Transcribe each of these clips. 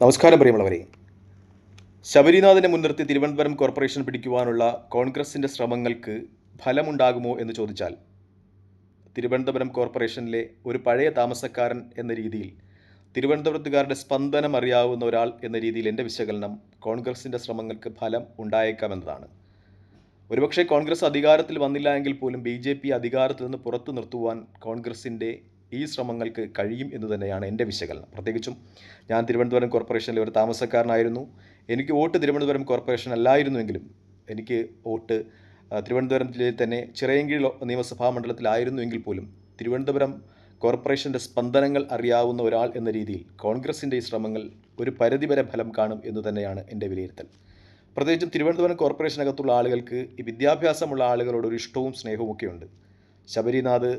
നമസ്കാരം പ്രിയമുള്ളവരെ. ശബരിനാഥിനെ മുൻനിർത്തി തിരുവനന്തപുരം കോർപ്പറേഷൻ പിടിക്കുവാനുള്ള കോൺഗ്രസിന്റെ ശ്രമങ്ങൾക്ക് ഫലമുണ്ടാകുമോ എന്ന് ചോദിച്ചാൽ തിരുവനന്തപുരം കോർപ്പറേഷനിലെ ഒരു പഴയ താമസക്കാരൻ എന്ന രീതിയിൽ തിരുവനന്തപുരത്തുകാരുടെ സ്പന്ദനം അറിയാവുന്ന ഒരാൾ എന്ന രീതിയിൽ എന്റെ വിശകലനം കോൺഗ്രസിന്റെ ശ്രമങ്ങൾക്ക് ഫലം ഉണ്ടായേക്കാമെന്നതാണ് ഒരുപക്ഷെ കോൺഗ്രസ് അധികാരത്തിൽ വന്നില്ല എങ്കിൽ പോലും ബി ജെ പി അധികാരത്തിൽ നിന്ന് പുറത്തു നിർത്തുവാൻ കോൺഗ്രസിന്റെ ഈ ശ്രമങ്ങൾക്ക് കഴിയും എന്ന് തന്നെയാണ് എന്റെ വിശകലനം. പ്രത്യേകിച്ചും ഞാൻ തിരുവനന്തപുരം കോർപ്പറേഷനിലെ ഒരു താമസക്കാരനായിരുന്നു. എനിക്ക് വോട്ട് തിരുവനന്തപുരം കോർപ്പറേഷൻ അല്ലായിരുന്നുവെങ്കിലും എനിക്ക് വോട്ട് തിരുവനന്തപുരം ജില്ലയിൽ തന്നെ ചിറയൻകീഴ് നിയമസഭാ നിയമസഭാ മണ്ഡലത്തിലായിരുന്നുവെങ്കിൽ പോലും തിരുവനന്തപുരം കോർപ്പറേഷന്റെ സ്പന്ദനങ്ങൾ അറിയാവുന്ന ഒരാൾ എന്ന രീതിയിൽ കോൺഗ്രസിന്റെ ഈ ശ്രമങ്ങൾ ഒരു പരിധിവരെ ഫലം കാണും എന്ന് തന്നെയാണ് എന്റെ വിലയിരുത്തൽ. പ്രത്യേകിച്ചും തിരുവനന്തപുരം കോർപ്പറേഷനകത്തുള്ള ആളുകൾക്ക് ഈ വിദ്യാഭ്യാസമുള്ള ആളുകളോട് ഒരു ഇഷ്ടവും സ്നേഹവും ഒക്കെ ഉണ്ട് ശബരിനാഥ്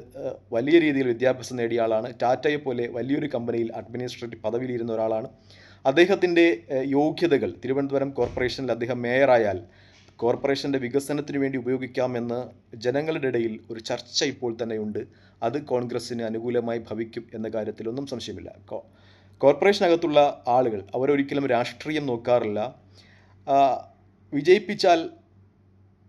വലിയ രീതിയിൽ വിദ്യാഭ്യാസം നേടിയ ആളാണ്. ടാറ്റയെ പോലെ വലിയൊരു കമ്പനിയിൽ അഡ്മിനിസ്ട്രേറ്റീവ് പദവിയിലിരുന്ന ഒരാളാണ്. അദ്ദേഹത്തിന്റെ യോഗ്യതകൾ തിരുവനന്തപുരം കോർപ്പറേഷനിൽ അദ്ദേഹം മേയറായാൽ കോർപ്പറേഷന്റെ വികസനത്തിന് വേണ്ടി ഉപയോഗിക്കാമെന്ന് ജനങ്ങളുടെ ഇടയിൽ ഒരു ചർച്ച ഇപ്പോൾ തന്നെയുണ്ട്. അത് കോൺഗ്രസ്സിന് അനുകൂലമായി ഭവിക്കും എന്ന കാര്യത്തിലൊന്നും സംശയമില്ല. കോർപ്പറേഷനകത്തുള്ള ആളുകൾ അവരൊരിക്കലും രാഷ്ട്രീയം നോക്കാറില്ല. വിജയിപ്പിച്ചാൽ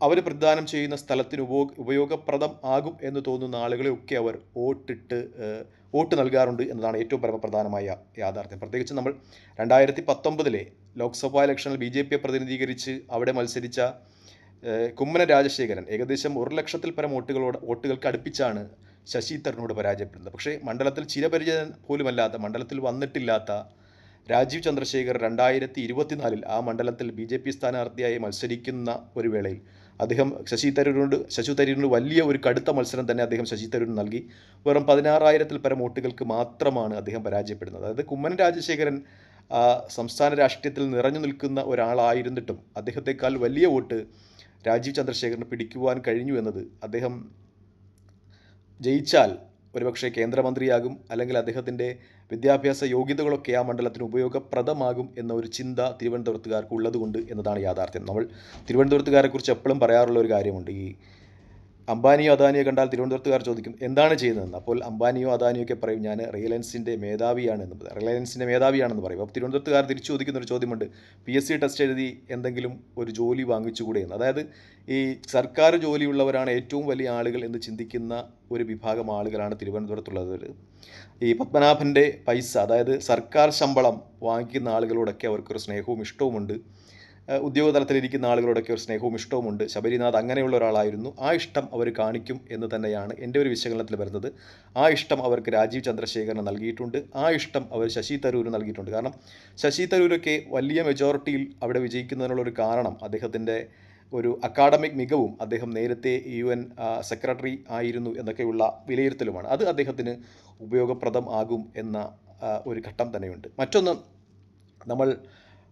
അവർ പ്രതിദാനം ചെയ്യുന്ന സ്ഥലത്തിന് ഉപയോ ഉപയോഗപ്രദം ആകും എന്ന് തോന്നുന്ന ആളുകളെയൊക്കെ അവർ വോട്ടിട്ട് വോട്ട് നൽകാറുണ്ട് എന്നതാണ് ഏറ്റവും പരമപ്രധാനമായ യാഥാർത്ഥ്യം. പ്രത്യേകിച്ച് നമ്മൾ രണ്ടായിരത്തി പത്തൊമ്പതിലെ ലോക്സഭാ ഇലക്ഷനിൽ ബി ജെ പിയെ പ്രതിനിധീകരിച്ച് അവിടെ മത്സരിച്ച കുമ്മന രാജശേഖരൻ ഏകദേശം ഒരു ലക്ഷത്തിൽ പരം വോട്ടുകളോട് വോട്ടുകൾക്ക് അടുപ്പിച്ചാണ് ശശി തരൂരിനോട് പരാജയപ്പെടുന്നത്. പക്ഷേ മണ്ഡലത്തിൽ ചിരപരിചയൻ പോലുമല്ലാത്ത മണ്ഡലത്തിൽ വന്നിട്ടില്ലാത്ത രാജീവ് ചന്ദ്രശേഖർ രണ്ടായിരത്തി ഇരുപത്തിനാലിൽ ആ മണ്ഡലത്തിൽ ബി ജെ പി സ്ഥാനാർത്ഥിയായി മത്സരിക്കുന്ന ഒരു വേളയിൽ അദ്ദേഹം ശശി തരൂരിനോട് ശശി തരൂരിനോട് വലിയ ഒരു കടുത്ത മത്സരം തന്നെ അദ്ദേഹം ശശി തരൂരിന് നൽകി. വെറും പതിനാറായിരത്തിൽ പരം വോട്ടുകൾക്ക് മാത്രമാണ് അദ്ദേഹം പരാജയപ്പെടുന്നത്. അതായത് കുമ്മനം രാജശേഖരൻ സംസ്ഥാന രാഷ്ട്രീയത്തിൽ നിറഞ്ഞു നിൽക്കുന്ന ഒരാളായിരുന്നിട്ടും അദ്ദേഹത്തെക്കാൾ വലിയ വോട്ട് രാജീവ് ചന്ദ്രശേഖരന് പിടിക്കുവാൻ കഴിഞ്ഞു എന്നത് അദ്ദേഹം ജയിച്ചാൽ ഒരുപക്ഷെ കേന്ദ്രമന്ത്രിയാകും അല്ലെങ്കിൽ അദ്ദേഹത്തിന്റെ വിദ്യാഭ്യാസ യോഗ്യതകളൊക്കെ ആ മണ്ഡലത്തിന് ഉപയോഗപ്രദമാകും എന്ന ഒരു ചിന്ത തിരുവനന്തപുരത്തുകാർക്ക് ഉള്ളതുകൊണ്ട് എന്നതാണ് യാഥാർത്ഥ്യം. നമ്മൾ തിരുവനന്തപുരത്തുകാരെക്കുറിച്ച് എപ്പോഴും പറയാറുള്ള ഒരു കാര്യമുണ്ട്. ഈ അംബാനിയോ അദാനിയോ കണ്ടാൽ തിരുവനന്തപുരത്തുകാർ ചോദിക്കും എന്താണ് ചെയ്യുന്നതെന്ന്? അപ്പോൾ അംബാനിയോ അദാനിയോ ഒക്കെ പറയും ഞാൻ റിലയൻസിന്റെ മേധാവിയാണെന്ന്. റിലയൻസിന്റെ മേധാവിയാണെന്ന് പറയും. അപ്പോൾ തിരുവനന്തപുരത്തുകാർ തിരിച്ചു ചോദിക്കുന്ന ഒരു ചോദ്യമുണ്ട് പി എസ് സി ടെസ്റ്റ് എഴുതി എന്തെങ്കിലും ഒരു ജോലി വാങ്ങിച്ചുകൂടെ എന്ന് അതായത് ഈ സർക്കാർ ജോലിയുള്ളവരാണ് ഏറ്റവും വലിയ ആളുകൾ എന്ന് ചിന്തിക്കുന്ന ഒരു വിഭാഗം ആളുകളാണ് തിരുവനന്തപുരത്തുള്ളത്. ഈ പത്മനാഭന്റെ പൈസ അതായത് സർക്കാർ ശമ്പളം വാങ്ങിക്കുന്ന ആളുകളോടൊക്കെ അവർക്കൊരു സ്നേഹവും ഇഷ്ടവുമുണ്ട്. ഉദ്യോഗതലത്തിലിരിക്കുന്ന ആളുകളോടൊക്കെ ഒരു സ്നേഹവും ഇഷ്ടവുമുണ്ട്. ശബരിനാഥ് അങ്ങനെയുള്ള ഒരാളായിരുന്നു. ആ ഇഷ്ടം അവർ കാണിക്കും എന്ന് തന്നെയാണ് എന്റെ ഒരു വിശകലനത്തിൽ വരുന്നത്. ആ ഇഷ്ടം അവർക്ക് രാജീവ് ചന്ദ്രശേഖരന് നൽകിയിട്ടുണ്ട്. ആ ഇഷ്ടം അവർ ശശി തരൂരിന് നൽകിയിട്ടുണ്ട്. കാരണം ശശി തരൂരൊക്കെ വലിയ മെജോറിറ്റിയിൽ അവിടെ വിജയിക്കുന്നതിനുള്ള ഒരു കാരണം അദ്ദേഹത്തിന്റെ ഒരു അക്കാഡമിക് മികവും അദ്ദേഹം നേരത്തെ യു എൻ സെക്രട്ടറി ആയിരുന്നു എന്നൊക്കെയുള്ള വിലയിരുത്തലുമാണ്. അത് അദ്ദേഹത്തിന് ഉപയോഗപ്രദം ആകും എന്ന ഒരു ഘട്ടം തന്നെയുണ്ട്. മറ്റൊന്ന് നമ്മൾ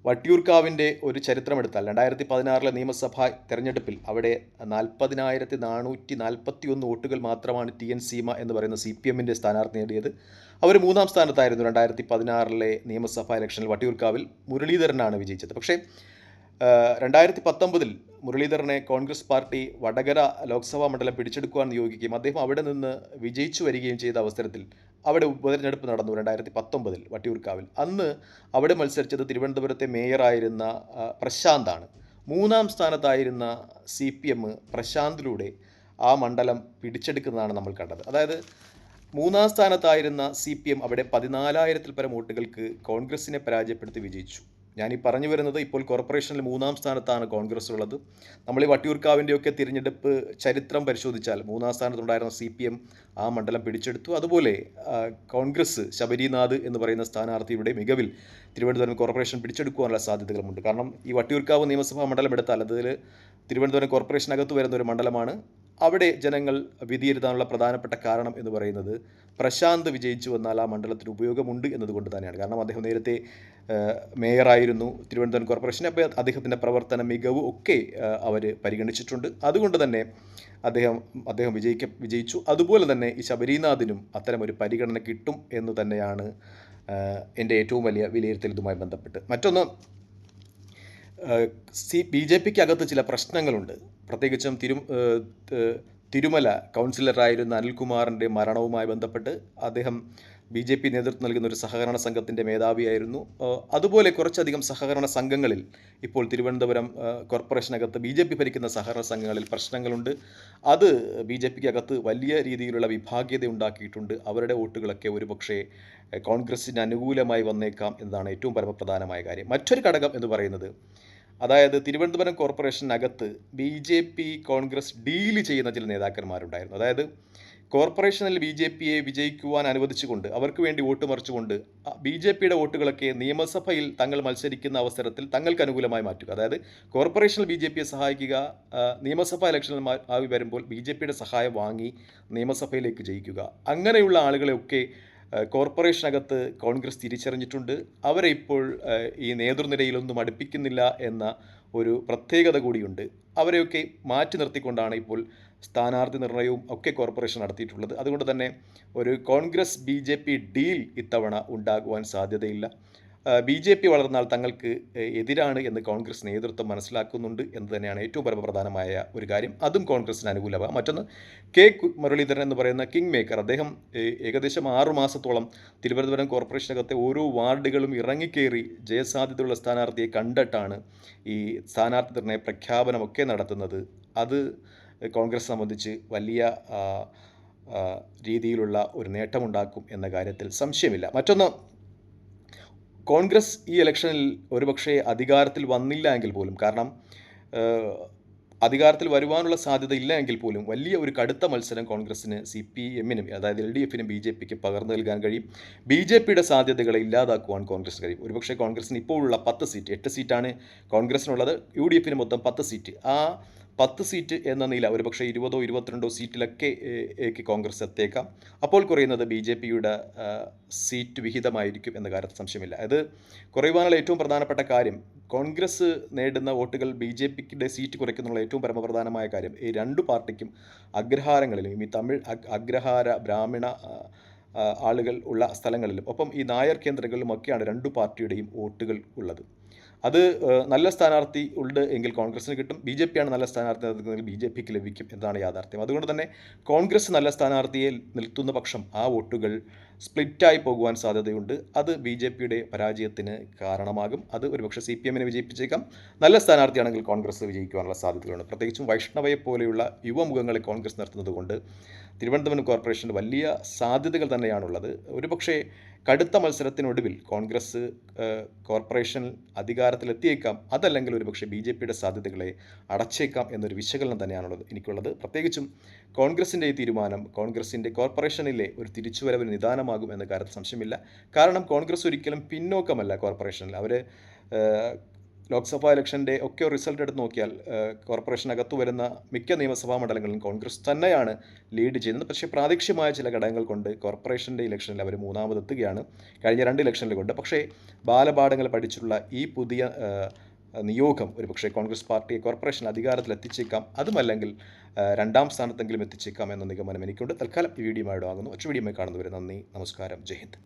വട്ടിയൂർക്കാവിന്റെ ഒരു ചരിത്രമെടുത്താൽ രണ്ടായിരത്തി പതിനാറിലെ നിയമസഭാ തെരഞ്ഞെടുപ്പിൽ അവിടെ നാൽപ്പതിനായിരത്തി നാനൂറ്റി നാൽപ്പത്തി ഒന്ന് വോട്ടുകൾ മാത്രമാണ് ടി എൻ സീമ എന്ന് പറയുന്ന സി പി എമ്മിന്റെ സ്ഥാനാർത്ഥി നേടിയത്. അവർ മൂന്നാം സ്ഥാനത്തായിരുന്നു രണ്ടായിരത്തി പതിനാറിലെ നിയമസഭാ ഇലക്ഷനിൽ വട്ടിയൂർക്കാവിൽ മുരളീധരനാണ് വിജയിച്ചത്. പക്ഷേ രണ്ടായിരത്തി പത്തൊമ്പതിൽ മുരളീധരനെ കോൺഗ്രസ് പാർട്ടി വടകര ലോക്സഭാ മണ്ഡലം പിടിച്ചെടുക്കുവാൻ നിയോഗിക്കുകയും അദ്ദേഹം അവിടെ നിന്ന് വിജയിച്ചു വരികയും ചെയ്ത അവസരത്തിൽ അവിടെ ഉപതെരഞ്ഞെടുപ്പ് നടന്നു രണ്ടായിരത്തി പത്തൊമ്പതിൽ വട്ടിയൂർക്കാവിൽ. അന്ന് അവിടെ മത്സരിച്ചത് തിരുവനന്തപുരത്തെ മേയറായിരുന്ന പ്രശാന്താണ്. മൂന്നാം സ്ഥാനത്തായിരുന്ന സി പി എം പ്രശാന്തിലൂടെ ആ മണ്ഡലം പിടിച്ചെടുക്കുന്നതാണ് നമ്മൾ കണ്ടത്. അതായത് മൂന്നാം സ്ഥാനത്തായിരുന്ന സി പി എം അവിടെ പതിനാലായിരത്തിൽ പരം വോട്ടുകൾക്ക് കോൺഗ്രസിനെ പരാജയപ്പെടുത്തി വിജയിച്ചു. ഞാൻ ഈ പറഞ്ഞു വരുന്നത് ഇപ്പോൾ കോർപ്പറേഷനിൽ മൂന്നാം സ്ഥാനത്താണ് കോൺഗ്രസ് ഉള്ളത് നമ്മൾ ഈ വട്ടിയൂർക്കാവിന്റെയൊക്കെ തിരഞ്ഞെടുപ്പ് ചരിത്രം പരിശോധിച്ചാൽ മൂന്നാം സ്ഥാനത്തുണ്ടായിരുന്ന സി പി എം ആ മണ്ഡലം പിടിച്ചെടുത്തു. അതുപോലെ കോൺഗ്രസ് ശബരിനാഥ് എന്ന് പറയുന്ന സ്ഥാനാർത്ഥിയുടെ മികവിൽ തിരുവനന്തപുരം കോർപ്പറേഷൻ പിടിച്ചെടുക്കുവാനുള്ള സാധ്യതകളുമുണ്ട്. കാരണം ഈ വട്ടിയൂർക്കാവ് നിയമസഭാ മണ്ഡലം എടുത്താൽ അതിൽ തിരുവനന്തപുരം കോർപ്പറേഷനകത്ത് വരുന്ന ഒരു മണ്ഡലമാണ്. അവിടെ ജനങ്ങൾ വിധിയെഴുതാനുള്ള പ്രധാനപ്പെട്ട കാരണം എന്ന് പറയുന്നത് പ്രശാന്ത് വിജയിച്ചു വന്നാൽ ആ മണ്ഡലത്തിന് ഉപയോഗമുണ്ട് എന്നതുകൊണ്ട് തന്നെയാണ്. കാരണം അദ്ദേഹം നേരത്തെ മേയറായിരുന്നു തിരുവനന്തപുരം കോർപ്പറേഷൻ അപ്പോൾ അദ്ദേഹത്തിന്റെ പ്രവർത്തന മികവ് ഒക്കെ അവർ പരിഗണിച്ചിട്ടുണ്ട്. അതുകൊണ്ട് തന്നെ അദ്ദേഹം അദ്ദേഹം വിജയിക്ക വിജയിച്ചു. അതുപോലെ തന്നെ ഈ ശബരിനാഥിനും അത്തരം ഒരു പരിഗണന കിട്ടും എന്ന് തന്നെയാണ് എന്റെ ഏറ്റവും വലിയ വിലയിരുത്തൽ ഇതുമായി ബന്ധപ്പെട്ട്. മറ്റൊന്ന് സി ബി ജെ പിക്ക് അകത്ത് ചില പ്രശ്നങ്ങളുണ്ട്. പ്രത്യേകിച്ചും തിരു തിരുമല കൗൺസിലറായിരുന്ന അനിൽകുമാറിന്റെ മരണവുമായി ബന്ധപ്പെട്ട് അദ്ദേഹം ബി ജെ പി നേതൃത്വം നൽകുന്ന ഒരു സഹകരണ സംഘത്തിന്റെ മേധാവിയായിരുന്നു. അതുപോലെ കുറച്ചധികം സഹകരണ സംഘങ്ങളിൽ ഇപ്പോൾ തിരുവനന്തപുരം കോർപ്പറേഷനകത്ത് ബി ജെ പി ഭരിക്കുന്ന സഹകരണ സംഘങ്ങളിൽ പ്രശ്നങ്ങളുണ്ട്. അത് ബി ജെ പിക്ക് അകത്ത് വലിയ രീതിയിലുള്ള വിഭാഗീയത ഉണ്ടാക്കിയിട്ടുണ്ട് അവരുടെ വോട്ടുകളൊക്കെ ഒരുപക്ഷേ കോൺഗ്രസിന് അനുകൂലമായി വന്നേക്കാം എന്നതാണ് ഏറ്റവും പരമപ്രധാനമായ കാര്യം. മറ്റൊരു ഘടകം എന്ന് പറയുന്നത് അതായത് Thiruvananthapuram കോർപ്പറേഷനകത്ത് B J P Congress deal ചെയ്യുന്ന ചില നേതാക്കന്മാരുണ്ടായിരുന്നു. അതായത് കോർപ്പറേഷനിൽ ബി ജെ പിയെ വിജയിക്കുവാൻ അനുവദിച്ചുകൊണ്ട് അവർക്ക് വേണ്ടി വോട്ട് മറിച്ചുകൊണ്ട് ബി ജെ പിയുടെ വോട്ടുകളൊക്കെ നിയമസഭയിൽ തങ്ങൾ മത്സരിക്കുന്ന അവസരത്തിൽ തങ്ങൾക്ക് അനുകൂലമായി മാറ്റുക. അതായത് കോർപ്പറേഷനിൽ ബി ജെ പിയെ സഹായിക്കുക നിയമസഭ ഇലക്ഷനിൽ ആയി വരുമ്പോൾ ബി ജെ പിയുടെ സഹായം വാങ്ങി നിയമസഭയിലേക്ക് ജയിക്കുക അങ്ങനെയുള്ള ആളുകളെയൊക്കെ കോർപ്പറേഷനകത്ത് കോൺഗ്രസ് തിരിച്ചറിഞ്ഞിട്ടുണ്ട്. അവരെ ഇപ്പോൾ ഈ നേതൃനിരയിലൊന്നും അടുപ്പിക്കുന്നില്ല എന്ന ഒരു പ്രത്യേകത കൂടിയുണ്ട്. അവരെയൊക്കെ മാറ്റി നിർത്തിക്കൊണ്ടാണ് ഇപ്പോൾ സ്ഥാനാർത്ഥി നിർണയവും ഒക്കെ കോർപ്പറേഷൻ നടത്തിയിട്ടുള്ളത്. അതുകൊണ്ട് തന്നെ ഒരു കോൺഗ്രസ് ബി ഡീൽ ഇത്തവണ ഉണ്ടാകുവാൻ സാധ്യതയില്ല. ബി ജെ പി വളർന്നാൽ തങ്ങൾക്ക് എതിരാണ് എന്ന് കോൺഗ്രസ് നേതൃത്വം മനസ്സിലാക്കുന്നുണ്ട് എന്ന് തന്നെയാണ് ഏറ്റവും പരമപ്രധാനമായ ഒരു കാര്യം. അതും കോൺഗ്രസിന് അനുകൂലമാണ് മറ്റൊന്ന് കെ മുരളീധരൻ എന്ന് പറയുന്ന കിങ് മേക്കർ അദ്ദേഹം ഏകദേശം ആറു മാസത്തോളം തിരുവനന്തപുരം കോർപ്പറേഷനകത്തെ ഓരോ വാർഡുകളും ഇറങ്ങിക്കേറി ജയസാധ്യതയുള്ള സ്ഥാനാർത്ഥിയെ കണ്ടിട്ടാണ് ഈ സ്ഥാനാർത്ഥി നിർണയ പ്രഖ്യാപനമൊക്കെ നടത്തുന്നത്. അത് കോൺഗ്രസ് സംബന്ധിച്ച് വലിയ രീതിയിലുള്ള ഒരു നേട്ടമുണ്ടാക്കും എന്ന കാര്യത്തിൽ സംശയമില്ല. മറ്റൊന്ന് കോൺഗ്രസ് ഈ ഇലക്ഷനിൽ ഒരുപക്ഷെ അധികാരത്തിൽ വന്നില്ല എങ്കിൽ പോലും കാരണം അധികാരത്തിൽ വരുവാനുള്ള സാധ്യത ഇല്ല എങ്കിൽ പോലും വലിയ ഒരു കടുത്ത മത്സരം കോൺഗ്രസിന് സി പി എമ്മിനും അതായത് എൽ ഡി എഫിനും ബി ജെ പിക്ക് പകർന്നു നൽകാൻ കഴിയും. ബി ജെ പിയുടെ സാധ്യതകളെ ഇല്ലാതാക്കുവാൻ കോൺഗ്രസ് കഴിയും. ഒരുപക്ഷെ കോൺഗ്രസിന് ഇപ്പോഴുള്ള പത്ത് സീറ്റ് എട്ട് സീറ്റാണ് കോൺഗ്രസിനുള്ളത് യു ഡി എഫിന് മൊത്തം പത്ത് സീറ്റ്. ആ പത്ത് സീറ്റ് എന്ന നില ഒരുപക്ഷെ ഇരുപതോ ഇരുപത്തിരണ്ടോ സീറ്റിലൊക്കെ കോൺഗ്രസ് എത്തേക്കാം അപ്പോൾ കുറയുന്നത് ബി ജെ പിയുടെ സീറ്റ് വിഹിതമായിരിക്കും എന്ന കാര്യത്തിൽ സംശയമില്ല. അത് കുറയുവാനുള്ള ഏറ്റവും പ്രധാനപ്പെട്ട കാര്യം കോൺഗ്രസ് നേടുന്ന വോട്ടുകൾ ബി ജെ പിയുടെ സീറ്റ് കുറയ്ക്കുന്നുള്ള ഏറ്റവും പരമപ്രധാനമായ കാര്യം ഈ രണ്ടു പാർട്ടിക്കും അഗ്രഹാരങ്ങളിലും ഈ തമിഴ് അഗ്രഹാര ബ്രാഹ്മണ ആളുകൾ ഉള്ള സ്ഥലങ്ങളിലും ഒപ്പം ഈ നായർ കേന്ദ്രങ്ങളിലുമൊക്കെയാണ് രണ്ടു പാർട്ടിയുടെയും വോട്ടുകൾ ഉള്ളത്. അത് നല്ല സ്ഥാനാർത്ഥി ഉണ്ട് എങ്കിൽ കോൺഗ്രസിന് കിട്ടും. ബി ജെ പിയാണ് നല്ല സ്ഥാനാർത്ഥി നിർത്തുന്നതെങ്കിൽ ബി ജെ പിക്ക് ലഭിക്കും എന്നതാണ് യാഥാർത്ഥ്യം. അതുകൊണ്ട് തന്നെ കോൺഗ്രസ് നല്ല സ്ഥാനാർത്ഥിയെ നിൽത്തുന്ന പക്ഷം ആ വോട്ടുകൾ സ്പ്ലിറ്റായി പോകുവാൻ സാധ്യതയുണ്ട്. അത് ബി ജെ പിയുടെ പരാജയത്തിന് കാരണമാകും. അത് ഒരുപക്ഷെ സി പി എമ്മിനെ വിജയിപ്പിച്ചേക്കാം. നല്ല സ്ഥാനാർത്ഥിയാണെങ്കിൽ കോൺഗ്രസ് വിജയിക്കുവാനുള്ള സാധ്യതകളുണ്ട്. പ്രത്യേകിച്ചും വൈഷ്ണവയെ പോലെയുള്ള യുവമുഖങ്ങളെ കോൺഗ്രസ് നിർത്തുന്നത് കൊണ്ട് തിരുവനന്തപുരം കോർപ്പറേഷന് വലിയ സാധ്യതകൾ തന്നെയാണുള്ളത്. ഒരുപക്ഷെ കടുത്ത മത്സരത്തിനൊടുവിൽ കോൺഗ്രസ് കോർപ്പറേഷൻ അധികാരത്തിലെത്തിയേക്കാം. അതല്ലെങ്കിൽ ഒരുപക്ഷെ ബി ജെ പിയുടെ സാധ്യതകളെ അടച്ചേക്കാം എന്നൊരു വിശകലനം തന്നെയാണുള്ളത് എനിക്കുള്ളത്. പ്രത്യേകിച്ചും കോൺഗ്രസിന്റെ ഈ തീരുമാനം കോൺഗ്രസിന്റെ കോർപ്പറേഷനിലെ ഒരു തിരിച്ചുവരവിന് നിദാനമാകും എന്ന കാര്യത്തിൽ സംശയമില്ല. കാരണം കോൺഗ്രസ് ഒരിക്കലും പിന്നോക്കമല്ല കോർപ്പറേഷനിൽ. അവർ ലോക്സഭാ ഇലക്ഷന്റെ ഒക്കെ റിസൾട്ട് എടുത്ത് നോക്കിയാൽ കോർപ്പറേഷനകത്ത് വരുന്ന മിക്ക നിയമസഭാ മണ്ഡലങ്ങളിലും കോൺഗ്രസ് തന്നെയാണ് ലീഡ് ചെയ്യുന്നത്. പക്ഷേ പ്രാദേശികമായ ചില ഘടകങ്ങൾ കൊണ്ട് കോർപ്പറേഷന്റെ ഇലക്ഷനിൽ അവർ മൂന്നാമതെത്തുകയാണ്. കഴിഞ്ഞ രണ്ട് ഇലക്ഷനിൽ കൊണ്ട് പക്ഷേ ബാലപാഠങ്ങൾ പഠിച്ചിട്ടുള്ള ഈ പുതിയ നിയോഗം ഒരുപക്ഷെ കോൺഗ്രസ് പാർട്ടിയെ കോർപ്പറേഷൻ അധികാരത്തിൽ എത്തിച്ചേക്കാം. അതുമല്ലെങ്കിൽ രണ്ടാം സ്ഥാനത്തെങ്കിലും എത്തിച്ചേക്കാം എന്ന നിഗമനം എനിക്കുണ്ട്. തൽക്കാലം ഈ വീഡിയോ ആകുന്നു. ഒറ്റ വീഡിയോ കാണുന്നവരെ നന്ദി നമസ്കാരം. ജയ് ഹിന്ദ്.